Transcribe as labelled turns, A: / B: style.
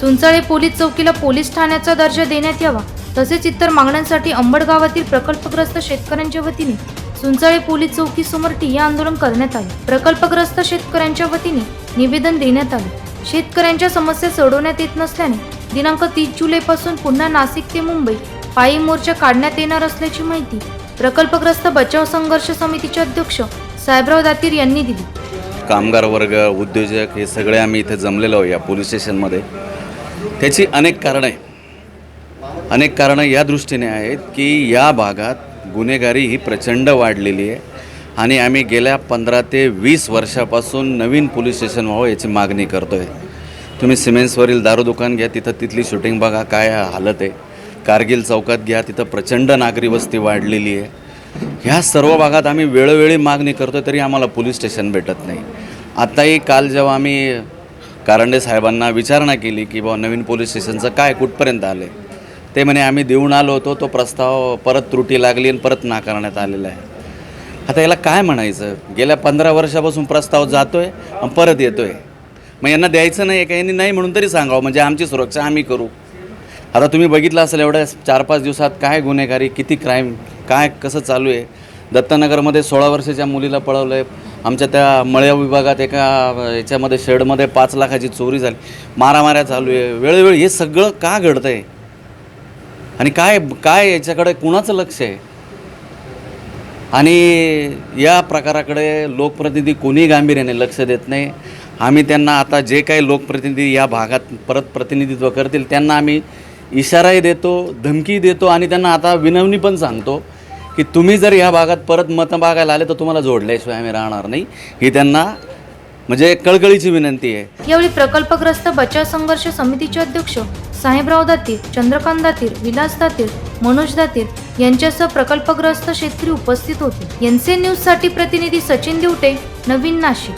A: सुंचाळे police चौकीला police ठाण्याचा दर्जा देण्यात यावा तसेच इतर मागण्यांसाठी अंबड गावातील प्रकल्पग्रस्त शेतकऱ्यांच्या वतीने सुंचाळे पोलीस चौकी समोर ठिय्या आंदोलन करण्यात आले. प्रकल्पग्रस्त शेतकऱ्यांच्या वतीने निवेदन देण्यात आले. शेतकऱ्यांच्या समस्या सोडवण्यात येत नसल्याने दिनांक तीस जुलैपासून पुन्हा नाशिक ते मुंबई पायी मोर्चा काढण्यात येणार असल्याची माहिती प्रकल्पग्रस्त बचाव संघर्ष समितीचे अध्यक्ष साहेबराव दातीर यांनी दिली.
B: कामगार वर्ग उद्योजक हे सगळे आम्ही इथे जमलेलो या पोलीस स्टेशनमध्ये. त्याची अनेक कारणं आहे अनेक कारणं या दृष्टीने आहेत की या भागात गुन्हेगारी ही प्रचंड वाढलेली आहे आणि आम्ही गेल्या पंधरा ते वीस वर्षापासून नवीन पोलीस स्टेशन व्हावं याची मागणी करतो आहे तुम्ही सिमेंट्सवरील दारू दुकान घ्या तिथं तिथली शूटिंग बघा काय हालत आहे. कारगिल चौकात घ्या तिथं प्रचंड नागरी वस्ती वाढलेली आहे. ह्या सर्व भागात आम्ही वेळोवेळी मागणी करतो तरी आम्हाला पोलीस स्टेशन भेटत नाही. आत्ताही काल जेव्हा आम्ही कारंडे साहेबांना विचारणा केली की बाबा नवीन पोलीस स्टेशनचं काय कुठपर्यंत आले ते म्हणे आम्ही देऊन आलो होतो तो प्रस्ताव परत त्रुटी लागली आणि परत नाकारण्यात आलेला आहे. आता याला काय म्हणायचं? गेल्या पंधरा वर्षापासून प्रस्ताव जातो आहे परत येतो आहे मग यांना द्यायचं नाही आहे का? यांनी नाही म्हणून तरी सांगावं म्हणजे आमची सुरक्षा आम्ही करू. आता तुम्ही बघितलं असेल एवढ्या चार पाच दिवसात काय गुन्हेगारी किती क्राईम काय कसं चालू आहे? दत्तनगरमध्ये सोळा वर्षाच्या मुलीला पळवलं आहे आमच्या त्या मळ्या विभागात एका याच्यामध्ये शेडमध्ये पाच लाखाची चोरी झाली. मारामाऱ्या चालू आहे. वेळोवेळी हे सगळं का घडतं आहे आणि काय काय याच्याकडे कुणाचं लक्ष आहे? आणि या प्रकाराकडे लोकप्रतिनिधी कोणी गांभीर्याने लक्ष देत नाही. आम्ही त्यांना आता जे काही लोकप्रतिनिधी या भागात परत प्रतिनिधित्व करतील त्यांना आम्ही इशाराही देतो धमकी देतो आणि त्यांना आता विनवणी पण सांगतो. की तुम्ही जर या भागात परत मतं मागायला आले तर तुम्हाला जोडल्याशिवाय आम्ही राहणार नाही. ही त्यांना म्हणजे कळकळीची विनंती आहे.
A: यावेळी प्रकल्पग्रस्त बचाव संघर्ष समितीचे अध्यक्ष साहेबराव दातीर चंद्रकांत दातीर विलास दातीर मनोज दातीर यांच्यासह प्रकल्पग्रस्त शेतकरी उपस्थित होते. एनसी न्यूजसाठी प्रतिनिधी सचिन दिवटे नवीन नाशिक.